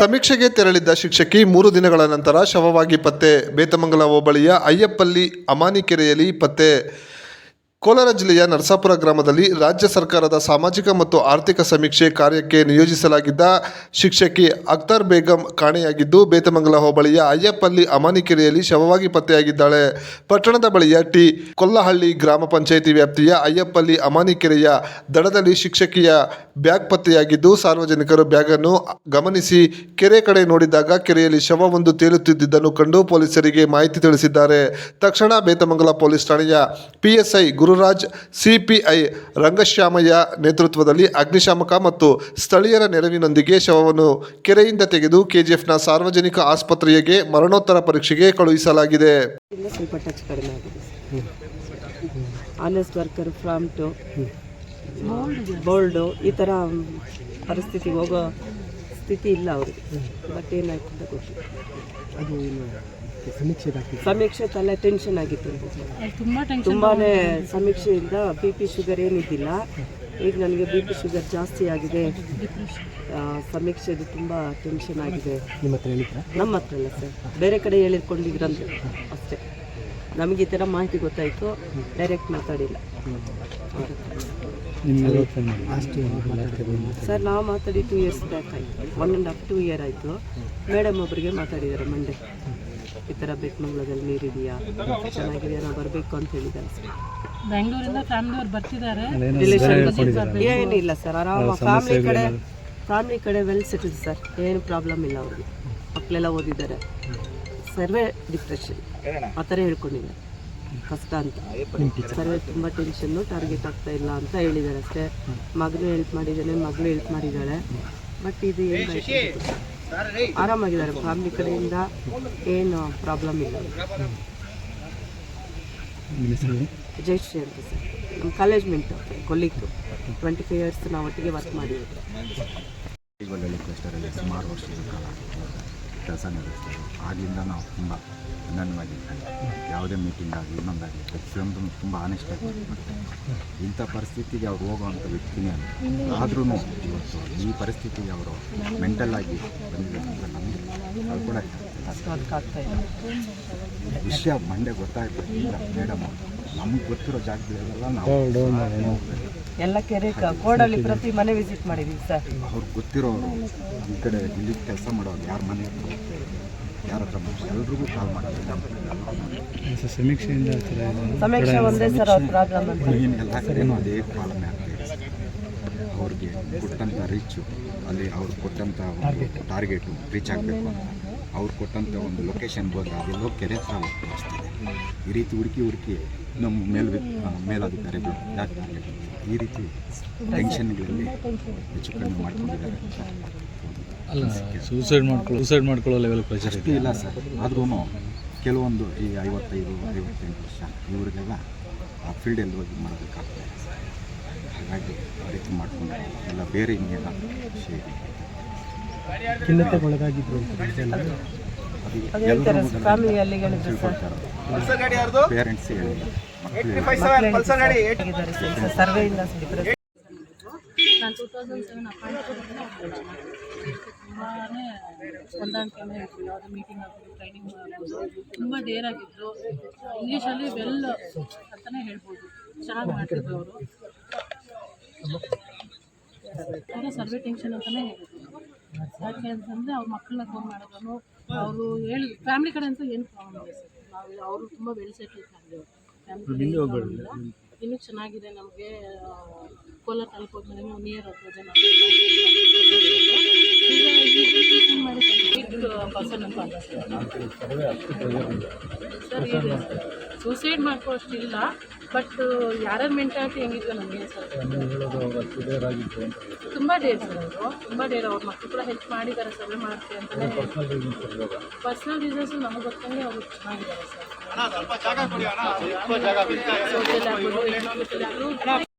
ಸಮೀಕ್ಷೆಗೆ ತೆರಳಿದ್ದ ಶಿಕ್ಷಕಿ ಮೂರು ದಿನಗಳ ನಂತರ ಶವವಾಗಿ ಪತ್ತೆ ಬೇತಮಂಗಲ ಹೋಬಳಿಯ ಅಯ್ಯಪ್ಪಲ್ಲಿ ಅಮಾನಿಕೆರೆಯಲ್ಲಿ ಪತ್ತೆ. ಕೋಲಾರ ಜಿಲ್ಲೆಯ ನರಸಾಪುರ ಗ್ರಾಮದಲ್ಲಿ ರಾಜ್ಯ ಸರ್ಕಾರದ ಸಾಮಾಜಿಕ ಮತ್ತು ಆರ್ಥಿಕ ಸಮೀಕ್ಷೆ ಕಾರ್ಯಕ್ಕೆ ನಿಯೋಜಿಸಲಾಗಿದ್ದ ಶಿಕ್ಷಕಿ ಅಖ್ತರ್ ಬೇಗಂ ಕಾಣೆಯಾಗಿದ್ದು, ಬೇತಮಂಗಲ ಹೋಬಳಿಯ ಅಯ್ಯಪ್ಪಲ್ಲಿ ಅಮಾನಿಕೆರೆಯಲ್ಲಿ ಶವವಾಗಿ ಪತ್ತೆಯಾಗಿದ್ದಾಳೆ. ಪಟ್ಟಣದ ಬಳಿಯ ಟಿ. ಕೊಲ್ಲಹಳ್ಳಿ ಗ್ರಾಮ ಪಂಚಾಯಿತಿ ವ್ಯಾಪ್ತಿಯ ಅಯ್ಯಪ್ಪಲ್ಲಿ ಅಮಾನಿಕೆರೆಯ ದಡದಲ್ಲಿ ಶಿಕ್ಷಕಿಯ ಬ್ಯಾಗ್ ಪತ್ತೆಯಾಗಿದ್ದು, ಸಾರ್ವಜನಿಕರು ಬ್ಯಾಗನ್ನು ಗಮನಿಸಿ ಕೆರೆ ಕಡೆ ನೋಡಿದಾಗ ಕೆರೆಯಲ್ಲಿ ಶವವೊಂದು ತೇಲುತ್ತಿದ್ದುದನ್ನು ಕಂಡು ಪೊಲೀಸರಿಗೆ ಮಾಹಿತಿ ತಿಳಿಸಿದ್ದಾರೆ. ತಕ್ಷಣ ಬೇತಮಂಗಲ ಪೊಲೀಸ್ ಠಾಣೆಯ ಪಿಎಸ್ಐ ಗುರುರಾಜ್ ಸಿಪಿಐ ರಂಗಶ್ಯಾಮಯ್ಯ ನೇತೃತ್ವದಲ್ಲಿ ಅಗ್ನಿಶಾಮಕ ಮತ್ತು ಸ್ಥಳೀಯರ ನೆರವಿನೊಂದಿಗೆ ಶವವನ್ನು ಕೆರೆಯಿಂದ ತೆಗೆದು ಕೆಜಿಎಫ್ನ ಸಾರ್ವಜನಿಕ ಆಸ್ಪತ್ರೆಗೆ ಮರಣೋತ್ತರ ಪರೀಕ್ಷೆಗೆ ಕಳುಹಿಸಲಾಗಿದೆ. ಇಂದ ಸ್ವಲ್ಪ ಟಚ್ ಕಡಿಮೆ ಆಗಿದೆ. Honest worker from to bold ಈ ಥರ ಪರಿಸ್ಥಿತಿಗೆ ಹೋಗೋ ಸ್ಥಿತಿ ಇಲ್ಲ ಅವ್ರಿಗೆ. ಬಟ್ ಏನಾಯ್ತು ಅಂತ ಗೊತ್ತಿಲ್ಲ. ಅದು ಏನು ಸಮೀಕ್ಷೆ ತಲೆ ಟೆನ್ಷನ್ ಆಗಿತ್ತು. ತುಂಬಾನೇ ತುಂಬಾ ಸಮೀಕ್ಷೆಯಿಂದ ಬಿ ಪಿ ಶುಗರ್ ಏನಿದ್ದಿಲ್ಲ. ಈಗ ನನಗೆ ಬಿ ಪಿ ಶುಗರ್ ಜಾಸ್ತಿ ಆಗಿದೆ. ಸಮೀಕ್ಷೆದು ತುಂಬ ಟೆನ್ಷನ್ ಆಗಿದೆ. ನಿಮ್ಮ ಹತ್ರ ಹೇಳಿದ್ರ? ನಮ್ಮ ಹತ್ರ ಅಲ್ಲ ಸರ್ ಬೇರೆ ಕಡೆ ಹೇಳಿಕೊಂಡಿದ್ರಂತೆ ಅಷ್ಟೇ. ನಮಗೆ ಈ ಥರ ಮಾಹಿತಿ ಗೊತ್ತಾಯಿತು. ಡೈರೆಕ್ಟ್ ಮಾತಾಡಿಲ್ಲ. ಸರ್ ನಾವು ಮಾತಾಡಿ ಟೂ ಇಯರ್ಸ್ ಬ್ಯಾಕ್ ಆಯಿತು. One and half two year ಆಯಿತು. ಮೇಡಮ್ ಒಬ್ಬರಿಗೆ ಮಾತಾಡಿದ್ದಾರೆ ಮಂಡೆ ಈ ಥರ ಬೆಟ್ಮಂಗ್ಳದಲ್ಲಿ ನೀರಿದೆಯಾ? ಚೆನ್ನಾಗಿದೆಯಾ? ನಾವು ಬರಬೇಕು ಅಂತ ಹೇಳಿದ್ದಾರೆ ಸರ್ ಬೆಂಗಳೂರಿಂದ ಫ್ಯಾಮಿಲಿ ಅವ್ರು ಬರ್ತಿದ್ದಾರೆ ರಿಲೇಷನ್ ಏನಿಲ್ಲ ಸರ್ ಆರಾಮ. ಫ್ಯಾಮಿಲಿ ಕಡೆ ಫ್ಯಾಮಿಲಿ ಕಡೆ ವೆಲ್ ಸೆಟಲ್ ಸರ್. ಏನು ಪ್ರಾಬ್ಲಮ್ ಇಲ್ಲ ಅವ್ರಿಗೆ. ಮಕ್ಕಳೆಲ್ಲ ಓದಿದ್ದಾರೆ. ಸರ್ವೇ ಡಿಪ್ರೆಷನ್ ಆ ಥರ ಹೇಳ್ಕೊಂಡಿದ್ದಾರೆ. ಕಷ್ಟ ಅಂತ. ಸರ್ವೆ ತುಂಬ ಟೆನ್ಷನ್ನು ಟಾರ್ಗೆಟ್ ಆಗ್ತಾ ಇಲ್ಲ ಅಂತ ಹೇಳಿದ್ದಾರೆ ಅಷ್ಟೇ. ಮಗಳು ಹೆಲ್ಪ್ ಮಾಡಿದ್ದಾನೆ ಮಗಳು ಹೆಲ್ಪ್ ಮಾಡಿದ್ದಾಳೆ. ಬಟ್ ಇದು ಏನು ಆರಾಮಾಗಿದ್ದಾರೆ. ಫ್ಯಾಮಿಲಿ ಕಡೆಯಿಂದ ಏನು ಪ್ರಾಬ್ಲಮ್ ಇಲ್ಲ. ಜೈ ಶ್ರೀ ಜಯಶ್ರೀ ಅಂತ ಸರ್. ನಮ್ಮ ಕಾಲೇಜ್ ಮೆಂಟ್ ಕೊಲ್ಲಿತ್ತು ಟ್ವೆಂಟಿ ಫೈವ್ ಇಯರ್ಸ್ ನಾವು ಒಟ್ಟಿಗೆ ವರ್ಕ್ ಮಾಡಿದ್ದೀವಿ ಸುಮಾರು ವರ್ಷಗಳ ಕಾಲ. ಕೆಲಸ ನಿರ್ವಹಿಸ್ತಾರೆ ಆಗಲಿಂದ ನಾವು ತುಂಬ ಅನನ್ಯವಾಗಿದ್ದೀವಿ ಯಾವುದೇ ಮೀಟಿಂಗ್ ಆಗಲಿ ಇನ್ನೊಂದಾಗಲಿ ಪ್ರತಿಯೊಂದು ತುಂಬ ಆನೆಸ್ಟಾಗಿ ಮಾಡ್ತಾರೆ ಇಂಥ ಪರಿಸ್ಥಿತಿಗೆ ಅವ್ರು ಹೋಗುವಂಥ ವ್ಯಕ್ತಿನೇ ಅಲ್ಲ. ಆದ್ರೂ ಇವತ್ತು ಈ ಪರಿಸ್ಥಿತಿಗೆ ಅವರು ಮೆಂಟಲ್ ಆಗಿ ಬಂದಿದ್ದಾರೆ ಅಂತ ನಮಗೆ ಅದು ಕೂಡ ಇಲ್ಲ ವಿಷಯ ಮಂಡೆ ಗೊತ್ತಾಯ್ತು ಇಲ್ಲ ಮೇಡಮ್ ನಮ್ಗೆ ಗೊತ್ತಿರೋ ಜಾಗದಲ್ಲೆಲ್ಲ ನಾವು ಎಲ್ಲ ಕೆರೆ ಕೋಡಲ್ಲಿ ಪ್ರತಿ ಮನೆ ವಿಸಿಟ್ ಮಾಡಿದ್ದೀವಿ ಸರ್. ಅವ್ರು ಗೊತ್ತಿರೋರು ಈ ಕಡೆ ಇಲ್ಲಿ ಕೆಲಸ ಮಾಡೋರು ಯಾರ ಮನೆ ಹತ್ರ ಹೋಗ್ತಾರೆ ಯಾರ ಹತ್ರ ಎಲ್ರಿಗೂ ಕಾಲ್ ಮಾಡೋದು ಸೊ ಸಮೀಕ್ಷೆಯಿಂದ ಇದೆ ಸಮೀಕ್ಷೆ ಒಂದೇ ಸರ್ ಅವ್ರ ಪ್ರಾಬ್ಲಮ್ ಅಂತ. ಎಲ್ಲ ಕಡೆನೂ ಅದೇ ಪ್ರಾಬ್ಲಮ್ ಆಗ್ತಾಯಿದೆ ಅವ್ರಿಗೆ ಕೊಟ್ಟಂಥ ರೀಚು ಅಲ್ಲಿ ಅವ್ರು ಕೊಟ್ಟಂಥ ಒಂದು ಟಾರ್ಗೆಟು ರೀಚ್ ಆಗಬೇಕು ಅಂತ. ಅವ್ರು ಕೊಟ್ಟಂಥ ಒಂದು ಲೊಕೇಶನ್ ಹೋಗಿ ಅದೆಲ್ಲೋ ಕೆರೆ ಹತ್ರ ಹೋಗಿ ತೋರಿಸ್ತಿದೆ. ಈ ರೀತಿ ಹುಡುಕಿ ಹುಡುಕಿ ನಮ್ಮ ಮೇಲ್ ಮೇಲಾಧಿಕಾರಿಗಳು ಯಾಕೆ ಈ ರೀತಿ ಟೆನ್ಷನ್ಗಳಲ್ಲಿ ಹೆಚ್ಚು ಕಡಿಮೆ ಮಾಡ್ಕೊಂಡಿದ್ದಾರೆ. ಅಲ್ಲ ಸೂಸೈಡ್ ಮಾಡ್ಕೊಳ್ಳೋ ಸೂಸೈಡ್ ಮಾಡ್ಕೊಳ್ಳೋ ಲೆವೆಲ್ ಪ್ರೆಷರ್ ಇಲ್ಲ ಸರ್. ಆದ್ರೂ ಕೆಲವೊಂದು ಈ ಐವತ್ತೈದು ಐವತ್ತೆಂಟು ವರ್ಷ ಇವರಿಗೆಲ್ಲ ಆ ಫೀಲ್ಡಲ್ಲಿ ಹೋಗಿ ಮಾಡಬೇಕಾಗ್ತದೆ. ಹಾಗಾಗಿ ಆ ರೀತಿ ಮಾಡಿಕೊಂಡು ಎಲ್ಲ ಬೇರೆ ಇನ್ನೇನ ವಿಷಯ ಇದೆ. ಖಿನ್ನತೆಗೆ ಒಳಗಾಗಿದ್ರು ಅಂತ ನಿಜ ಅಲ್ಲ? ಅದು ಅದು ಹೇಳ್ತಾರೆ ಫ್ಯಾಮಿಲಿಯಲ್ಲಿ ಹೇಳಿದ್ರು. ಸರ್. ಪೇರೆಂಟ್ಸ್ ಹೇಳಿ ಸರ್ವೆಯಿಂದ ನಾನು ಟೂ ತೌಸಂಡ್ ಸೆವೆನ್ ಅಪಾಯಿಂಟ್ ತುಂಬಾ ಹೊಂದಾಣಿಕೆಯಿಂದ ಇತ್ತು ಯಾವುದೇ ಮೀಟಿಂಗ್ ಆಗ್ಬೋದು ಟ್ರೈನಿಂಗ್ ಆಗ್ಬೋದು ತುಂಬ ಡೇರ್ ಆಗಿದ್ರು ಇಂಗ್ಲೀಷಲ್ಲಿ ವೆಲ್ ಅಂತಲೇ ಹೇಳ್ಬೋದು. ಚೆನ್ನಾಗಿ ಮಾಡ್ತಿದ್ರು ಅವರು. ಅವರು ಸರ್ವೆ ಟೆನ್ಷನ್ ಅಂತಲೇ ಹೇಳಿದ್ರು ಯಾಕೆ ಅಂತಂದರೆ ಅವ್ರ ಮಕ್ಕಳನ್ನ ಫೋನ್ ಮಾಡಿದ್ರು ಅವರು ಹೇಳಿ ಫ್ಯಾಮಿಲಿ ಕಡೆ ಅಂತೂ ಏನು ಪ್ರಾಬ್ಲಮ್ ಇಲ್ಲ ಸರ್. ನಾವು ಅವರು ತುಂಬ ವೆಲ್ ಸೆಟಲ್ ಫ್ಯಾಮಿಲಿ ಫ್ಯಾಮಿಲಿ ಇನ್ನೂ ಚೆನ್ನಾಗಿದೆ ನಮಗೆ ಕೋಲಾರ ತಾಲೂಕು ಹೋದ್ಮೇಲೆ ನಿಯರ್ ಹತ್ರ ಜನ. ಪರ್ಸನ್ ಅಂತ ಸರ್. ಸೂಸೈಡ್ ಇಲ್ಲ ಬಟ್ ಯಾರ್ಯಾರ ಮೆಂಟಾಲಿಟಿ ಹೆಂಗಿದ್ರು ನಮಗೆ ಸರ್. ತುಂಬ ಡೇರ್ ಸರ್ ಅವರು ತುಂಬ ಡೇರ್ ಅವ್ರ ಮಕ್ಕಳು ಕೂಡ ಹೆಲ್ಪ್ ಮಾಡಿದ್ದಾರೆ ಸರ್ ಮಾಡ್ತೀವಿ ಅಂತಲೇ ಪರ್ಸ್ನಲ್ ರೀಸನ್ಸ್ ನಮಗೆ ಗೊತ್ತಂಗೆ ಅವರು ಚೆನ್ನಾಗಿದ್ದಾರೆ ಸರ್.